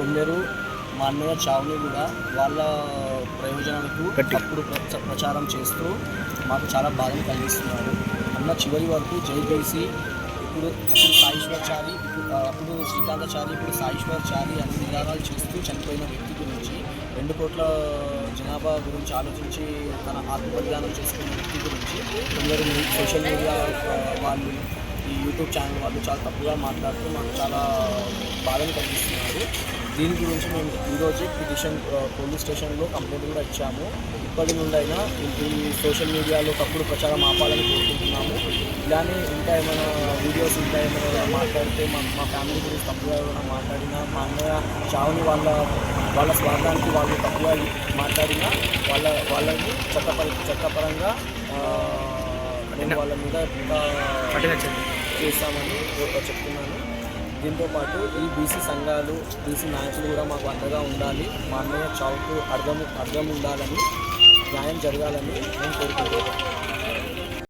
కొందరు మా అన్నయ్య చావుని కూడా వాళ్ళ ప్రయోజనాలకు అప్పుడు ప్రచ- ప్రచారం చేస్తూ మాకు చాలా బాధను కలిగిస్తున్నారు. అన్న చివరి వరకు జైబీసీ ఇప్పుడు అప్పుడు సాయిశ్వర్చారి ఇప్పుడు అప్పుడు శ్రీకాంతాచారి ఇప్పుడు సాయిశ్వర్చారి అన్ని నిరాధాలు చేస్తూ చనిపోయిన వ్యక్తి గురించి రెండు కోట్ల జనాభా గురించి ఆలోచించి తన ఆత్మబలిదానం చేసుకున్న వ్యక్తి గురించి కొందరు సోషల్ మీడియా వాళ్ళు ఈ యూట్యూబ్ ఛానల్ వాళ్ళు చాలా తప్పుగా మాట్లాడుతూ మాకు చాలా బాధను కలిగిస్తున్నారు. దీని గురించి మేము ఈరోజు పిటిషన్ పోలీస్ స్టేషన్లో కంప్లైంట్ కూడా ఇచ్చాము. ఇప్పటి నుండి అయినా ఈ సోషల్ మీడియాలో తప్పుడు ప్రచారం ఆపాలని కోరుకుంటున్నాము. ఇలానే ఇంకా ఏమైనా వీడియోస్ ఇంకా ఏమైనా మాట్లాడితే మా మా ఫ్యామిలీ గురించి తప్పుగా ఏమైనా మాట్లాడినా మా అన్నయ్య చావుని వాళ్ళ వాళ్ళ స్వార్థానికి వాళ్ళు తప్పుగా మాట్లాడినా వాళ్ళ వాళ్ళని చట్టపరి చట్టపరంగా నేను వాళ్ళ మీద చేస్తామని చెప్తున్నాను. దీంతో పాటు ఈ బీసీ సంఘాలు బీసీ నాయకులు కూడా మాకు అండగా ఉండాలి. మా అన్నయ్య చావుకు అర్థం అర్థం ఉండాలని న్యాయం జరగాలని నేను కోరుకుంటున్నాను.